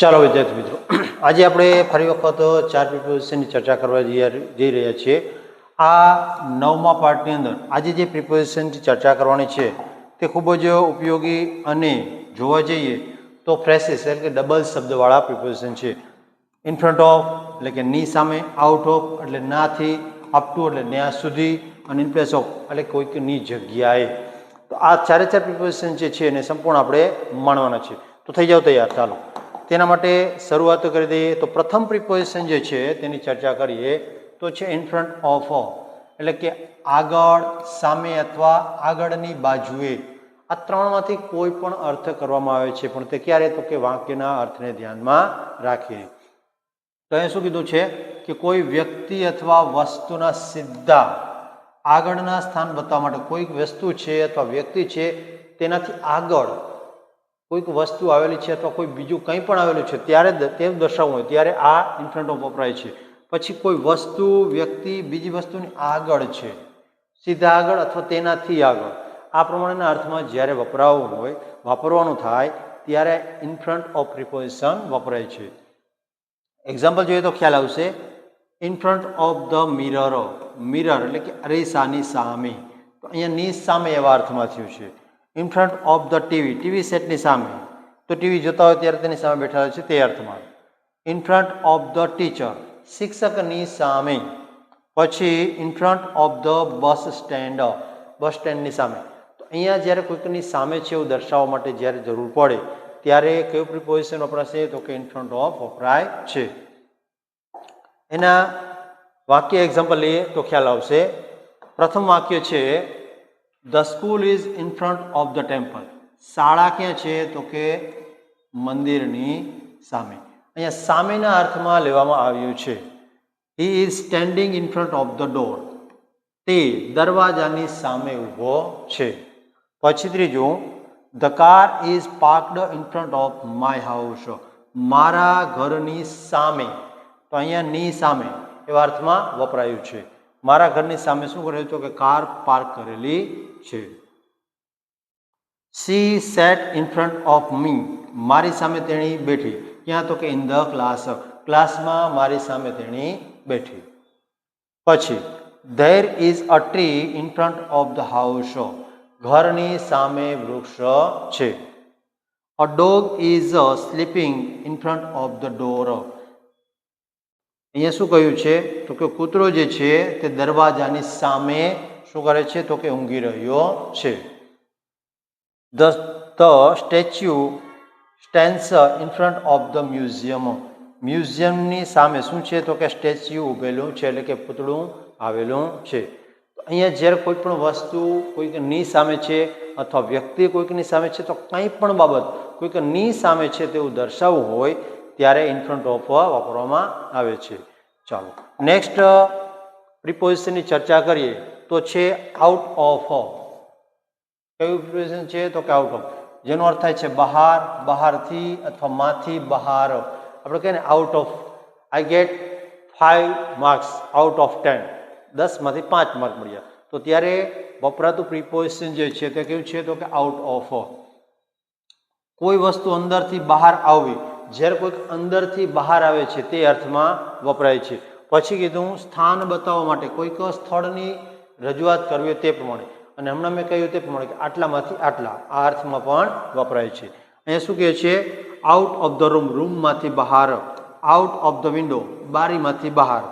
ચાલો વિદ્યાર્થી મિત્રો, આજે આપણે ફરી વખત ચાર પ્રિપોઝિશનની ચર્ચા કરવા જઈ રહ્યા છીએ. આ નવમા પાર્ટની અંદર આજે જે પ્રિપોઝિશનની ચર્ચા કરવાની છે, તે ખૂબ જ ઉપયોગી અને જોવા જઈએ તો ફ્રેસીસ એટલે કે ડબલ શબ્દવાળા પ્રિપોઝિશન છે. ઇન ફ્રન્ટ ઓફ એટલે કે ની સામે આઉટ ઓફ એટલે નાથી અપ ટુ એટલે ન્યા સુધી, અને ઇન પ્લેસ ઓફ એટલે કોઈકની જગ્યાએ. તો આ ચારે ચાર પ્રિપોઝિશન જે છે એને સંપૂર્ણ આપણે માણવાના છે તો થઈ જાઓ તૈયાર, ચાલો. તેના માટે શરૂઆત કરી દઈએ તો પ્રથમ પ્રિપોઝિશન જે છે તેની ચર્ચા કરીએ તો છે ઇન ફ્રન્ટ ઓફ એટલે કે આગળ, સામે અથવા આગળની બાજુએ. આ ત્રણમાંથી કોઈ પણ અર્થ કરવામાં આવે છે, પણ તે ક્યારે તો કે વાક્યના અર્થને ધ્યાનમાં રાખીએ. તો એ શું કીધું છે કે કોઈ વ્યક્તિ અથવા વસ્તુના સીધા આગળના સ્થાન બતાવવા માટે કોઈક વસ્તુ છે અથવા વ્યક્તિ છે, તેનાથી આગળ કોઈક વસ્તુ આવેલી છે અથવા કોઈ બીજું કંઈ પણ આવેલું છે, ત્યારે તેમ દર્શાવવું હોય, ત્યારે આ ઇન્ફ્રન્ટ ઓફ વપરાય છે. પછી કોઈ વસ્તુ, વ્યક્તિ, બીજી વસ્તુની આગળ છે, સીધા આગળ અથવા તેનાથી આગળ. આ પ્રમાણેના અર્થમાં જ્યારે વપરાવવું હોય, વાપરવાનું થાય, ત્યારે ઇન્ફ્રન્ટ ઓફ પ્રિપોઝિશન વપરાય છે. એક્ઝામ્પલ જોઈએ તો ખ્યાલ આવશે. In front of the mirror mirror એટલે કે અરીસાની સામે. તો અહીંયા ની સામે એવા અર્થમાં થયું છે. In front of the TV TV સેટની સામે. તો ટીવી જોતા હોય ત્યારે તેની સામે બેઠા હોય છે તે અર્થમાં. In front of the teacher શિક્ષકની સામે. પછી in front of the bus stand bus સ્ટેન્ડની સામે. તો અહીંયા જ્યારે કોઈકની સામે છે એવું દર્શાવવા માટે જ્યારે જરૂર પડે, ત્યારે કયું પ્રિપોઝિશન વપરાશે? તો કે ઇન ફ્રન્ટ ઓફ વપરાય છે. એના વાક્ય એક્ઝામ્પલ લઈએ તો ખ્યાલ આવશે. પ્રથમ વાક્ય છે the school is in front of the temple શાળા ક્યાં છે? તો કે મંદિરની સામે. અહીંયા સામેના અર્થમાં લેવામાં આવ્યું છે. He is standing in front of the door તે દરવાજાની સામે ઊભો છે. પછી ત્રીજું the car is parked in front of my house મારા ઘરની સામે. તો અહીંયા ની સામે એવા અર્થમાં વપરાયું છે. મારા ઘરની સામે શું કરેલું તો કે કાર પાર્ક કરેલી છે. She sat in front of me મારી સામે તેણી બેઠી. ક્યાં? તો કે ઇન ધ ક્લાસ ક્લાસમાં મારી સામે તેણી બેઠી. પછી there is a tree in front of the house ઘરની સામે વૃક્ષ છે. A dog is sleeping in front of the door અહીંયા શું કહ્યું છે? તો કે કૂતરો જે છે તે દરવાજાની સામે શું કરે છે? તો કે ઊંઘી રહ્યો છે. The the statue stands in front of the museum મ્યુઝિયમની સામે શું છે? તો કે સ્ટેચ્યુ ઊભેલું છે, એટલે કે પૂતળું આવેલું છે. અહીંયા જ્યારે કોઈ પણ વસ્તુ કોઈકની સામે છે અથવા વ્યક્તિ કોઈકની સામે છે, તો કંઈ પણ બાબત કોઈકની સામે છે તેવું દર્શાવવું હોય ત્યારે ઇન ફ્રન્ટ ઓફ વાપરવામાં આવે છે. ચાલો નેક્સ્ટ પ્રિપોઝિશનની ચર્ચા કરીએ તો છે આઉટ ઓફ કયું પ્રિપોઝિશન છે તો કે આઉટ ઓફ જેનો અર્થ થાય છે બહાર, બહારથી અથવા માંથી બહાર. આપણે કહીએ ને out of I get five marks out of ten દસમાંથી પાંચ માર્ક મળ્યા. તો ત્યારે વપરાતું પ્રિપોઝિશન જે છે તે કેવું છે તો કે આઉટ ઓફ કોઈ વસ્તુ અંદરથી બહાર આવવી જ્યારે કોઈક અંદરથી બહાર આવે છે તે અર્થમાં વપરાય છે. પછી કીધું, સ્થાન બતાવવા માટે કોઈક સ્થળની રજૂઆત કરવી તે પ્રમાણે. અને હમણાં મેં કહ્યું તે પ્રમાણે કે આટલામાંથી આટલા, આ અર્થમાં પણ વપરાય છે. અહીંયા શું કહે છે? આઉટ ઓફ ધ રૂમ રૂમમાંથી બહાર. આઉટ ઓફ ધ વિન્ડો બારીમાંથી બહાર.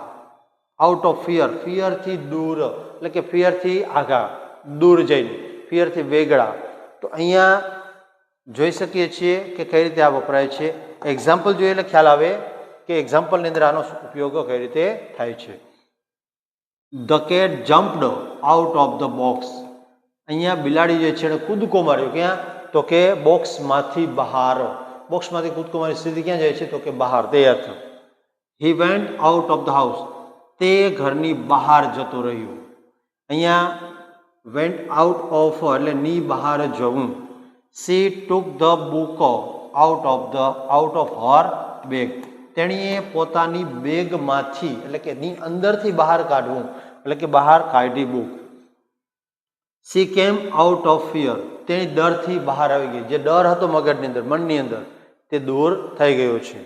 આઉટ ઓફ ફિયર ફિયરથી દૂર. એટલે કે ફિયરથી આઘા દૂર જઈને ફિયરથી વેગળા. તો અહીંયા જોઈ શકીએ છીએ કે કઈ રીતે આ વપરાય છે. એક્ઝામ્પલ જોઈએ એટલે ખ્યાલ આવે કે એક્ઝામ્પલની અંદર આનો ઉપયોગ કઈ રીતે થાય છે. The cat jumped out of the box અહીંયા બિલાડી જે છે એને કૂદકો માર્યો. ક્યાં? તો કે બોક્સમાંથી બહાર. બોક્સમાંથી કૂદકો મારી સ્થિતિ ક્યાં જાય છે? તો કે બહાર. તે અર્થ he went out of the house તે ઘરની બહાર જતો રહ્યો. અહીંયા વેન્ટ આઉટ ઓફ એટલે ની બહાર જવું. She took the book out of the out of her bag તેણીએ પોતાની બેગમાંથી, એટલે કે ની અંદરથી બહાર કાઢવું, એટલે કે બહાર કાઢી book she came out of fear તેની ડરથી બહાર આવી ગઈ. જે ડર હતો મગજની અંદર, મનની અંદર, તે દૂર થઈ ગયો છે.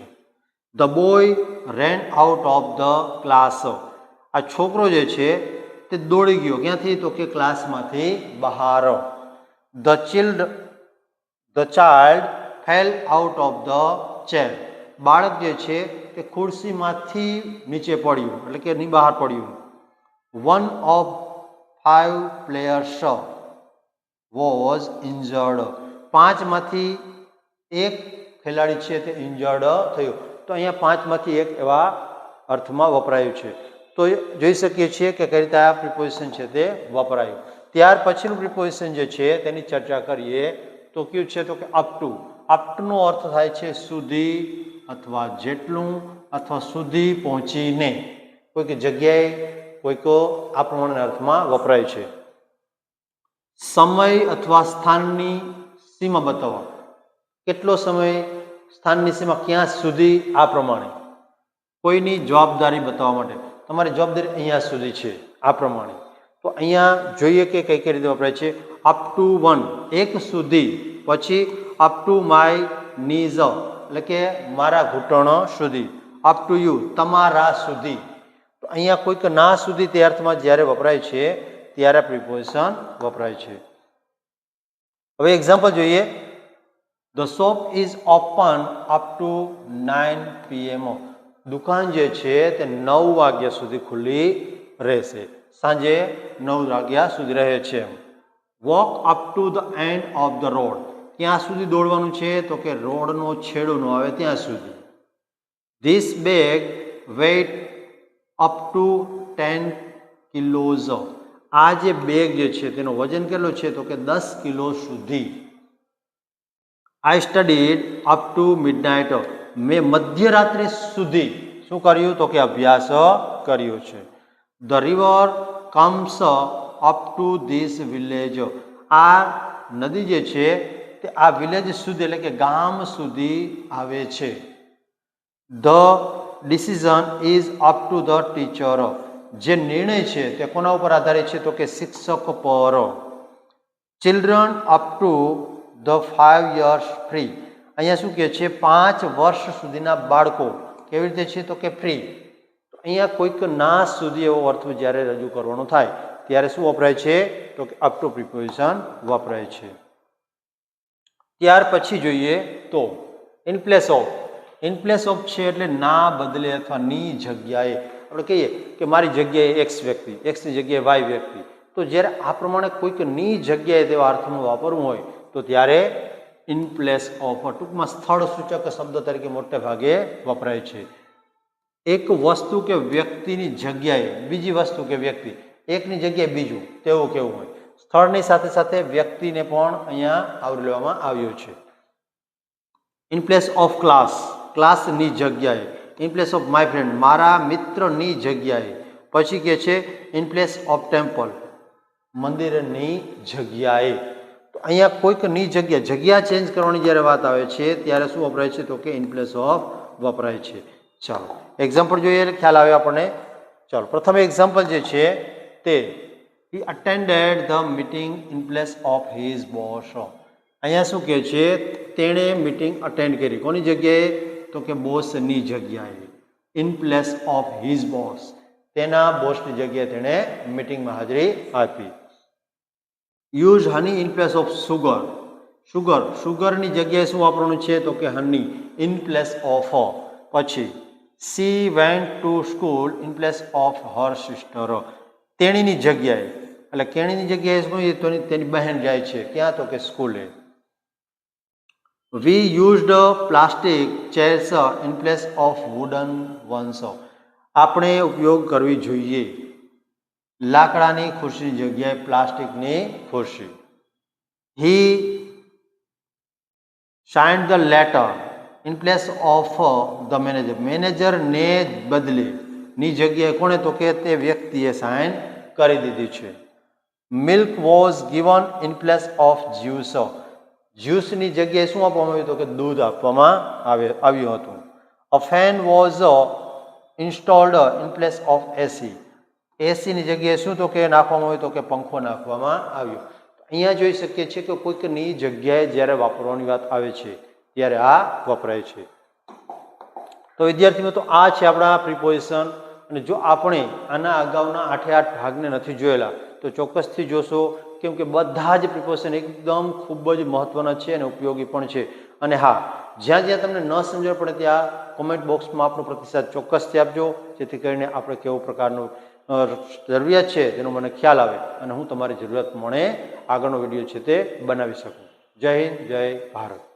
The boy ran out of the class આ છોકરો જે છે, તે દોડી ગયો. ક્યાંથી? તો કે ક્લાસમાંથી બહાર. The child the child fell out of the chair બાળક જે છે, તે ખુરશીમાંથી નીચે પડ્યું, એટલે કે ની બહાર પડ્યું. One of five players was injured પાંચમાંથી એક ખેલાડી છે, તે ઇન્જર્ડ થયો. તો અહીંયા પાંચમાંથી એક એવા અર્થમાં વપરાયું છે. તો જોઈ શકીએ છીએ કે કઈ રીતે આ પ્રિપોઝિશન છે તે વપરાયું. ત્યાર પછીનું પ્રિપોઝિશન જે છે, તેની ચર્ચા કરીએ તો કયું છે તો કે અપ ટુ અપ ટુનો અર્થ થાય છે સુધી અથવા જેટલું અથવા સુધી પહોંચીને. કોઈક જગ્યાએ કોઈક આ પ્રમાણેના અર્થમાં વપરાય છે. સમય અથવા સ્થાનની સીમા બતાવવા કેટલો સમય, સ્થાનની સીમા ક્યાં સુધી આ પ્રમાણે? કોઈની જવાબદારી બતાવવા માટે. તમારી જવાબદારી અહીંયા સુધી છે, આ પ્રમાણે. તો અહીંયા જોઈએ કે કઈ કઈ રીતે વપરાય છે. અપ ટુ વન એક સુધી. પછી અપ ટુ માય નીઝ એટલે કે મારા ઘૂંટણો સુધી. અપ ટુ યુ તમારા સુધી. તો અહીંયા કોઈક ના સુધી તે અર્થમાં જ્યારે વપરાય છે, ત્યારે પ્રિપોઝિશન વપરાય છે. હવે એક્ઝામ્પલ જોઈએ. The shop is open up to nine PM દુકાન જે છે તે નવ વાગ્યા સુધી ખુલ્લી રહેશે. સાંજે નવ વાગ્યા સુધી રહે છે. Walk up to the end of the road ક્યાં સુધી દોડવાનું છે? તો કે રોડનો છેડો ન આવે ત્યાં સુધી. This bag weight up to ten kilos આ જે બેગ જે છે, તેનો વજન કેટલો છે? તો કે દસ કિલો સુધી. I studied up to midnight મેં મધ્યરાત્રિ સુધી. શું કર્યું? તો કે અભ્યાસ કર્યો છે. The river comes up to this village આ નદી જે છે, તે આ વિલેજ સુધી, એટલે કે ગામ સુધી આવે છે. The decision is up to the teacher જે નિર્ણય છે, તે કોના ઉપર આધારિત છે, તો કે શિક્ષક પર. Children up to the five years free અહીંયા શું કહે છે? પાંચ વર્ષ સુધીના બાળકો કેવી રીતે છે? તો કે ફ્રી અહીંયા કોઈક ના સુધી એવો અર્થ જ્યારે રજૂ કરવાનો થાય, ત્યારે શું વપરાય છે? તો કે અપ ટુ પ્રિપોઝિશન વપરાય છે. ત્યાર પછી જોઈએ તો in place of in place of છે એટલે ના બદલે અથવા ની જગ્યાએ. આપણે કહીએ કે મારી જગ્યાએ એક્સ વ્યક્તિ એક્સની જગ્યાએ વાય વ્યક્તિ. તો જ્યારે આ પ્રમાણે કોઈકની જગ્યાએ તેવા અર્થનું વાપરવું હોય, તો ત્યારે ઇન પ્લેસ ઓફ ટૂંકમાં સ્થળ સૂચક શબ્દ તરીકે મોટે ભાગે વપરાય છે. એક વસ્તુ કે વ્યક્તિની જગ્યાએ, બીજી વસ્તુ કે વ્યક્તિ, એકની જગ્યાએ બીજું, તેવું કેવું હોય? સ્થળની સાથે સાથે વ્યક્તિને પણ અહીંયા આવરી લેવામાં આવ્યો છે. ઇન પ્લેસ ઓફ ક્લાસ ક્લાસની જગ્યાએ. In place of my friend મારા મિત્રની જગ્યાએ. પછી કે છે ઇન પ્લેસ ઓફ ટેમ્પલ મંદિરની જગ્યાએ. તો અહીંયા કોઈકની જગ્યા જગ્યા ચેન્જ કરવાની જ્યારે વાત આવે છે, ત્યારે શું વપરાય છે? તો કે ઇન પ્લેસ ઓફ વપરાય છે. ચાલો. એક્ઝામ્પલ જોઈએ એટલે ખ્યાલ આવે આપણને. ચાલો, પ્રથમ એક્ઝામ્પલ જે છે તે he attended the meeting in place of his boss અહીંયા શું કહે છે? તેણે મીટિંગ અટેન્ડ કરી. કોની જગ્યાએ? તો કે બોસની જગ્યાએ. In place of his boss તેના બોસની જગ્યાએ તેણે મીટિંગમાં હાજરી આપી. Use honey in place of sugar sugar સુગરની જગ્યાએ શું વાપરવાનું છે? તો કે હની ઇન પ્લેસ ઓફ પછી she went to school in place of her sister તેણીની જગ્યાએ, એટલે કેણીની જગ્યાએ શું એ તો તેની બહેન જાય છે, ક્યાં તો કે સ્કૂલે. We used plastic chairs in place of wooden ones આપણે ઉપયોગ કરવી જોઈએ. લાકડાની ખુરશીની જગ્યાએ પ્લાસ્ટિકની ખુરશી. He signed the letter in place of the manager મેનેજરને બદલે ની જગ્યાએ કોણે તો કે તે વ્યક્તિએ સાઇન કરી દીધી છે. Milk was given in place of juice જ્યુસની જગ્યાએ શું આપવામાં આવ્યું તો કે દૂધ આપવામાં આવે, આવ્યું હતું. A fan was installed in place of AC એસીની જગ્યાએ શું તો કે નાખવામાં આવ્યું તો કે પંખો નાખવામાં આવ્યો. અહીંયા જોઈ શકીએ છીએ કે કોઈકની જગ્યાએ જ્યારે વાપરવાની વાત આવે છે ત્યારે આ વપરાય છે. તો વિદ્યાર્થી મિત્રો આ છે આપણા પ્રિપોઝિશન અને જો આપણે આના અગાઉના આઠે આઠ ભાગને નથી જોયેલા, તો ચોક્કસથી જોશો કેમ કે બધા જ પ્રિપોઝિશન એકદમ ખૂબ જ મહત્વના છે અને ઉપયોગી પણ છે. અને હા, જ્યાં જ્યાં તમને ન સમજણ પડે ત્યાં કોમેન્ટ બોક્સમાં આપણો પ્રતિસાદ ચોક્કસથી આપજો, જેથી કરીને આપણે કેવો પ્રકારનો જરૂરિયાત છે તેનો મને ખ્યાલ આવે અને હું તમારી જરૂરિયાત પ્રમાણે આગળનો વીડિયો છે તે બનાવી શકું. જય હિન્દ, જય ભારત.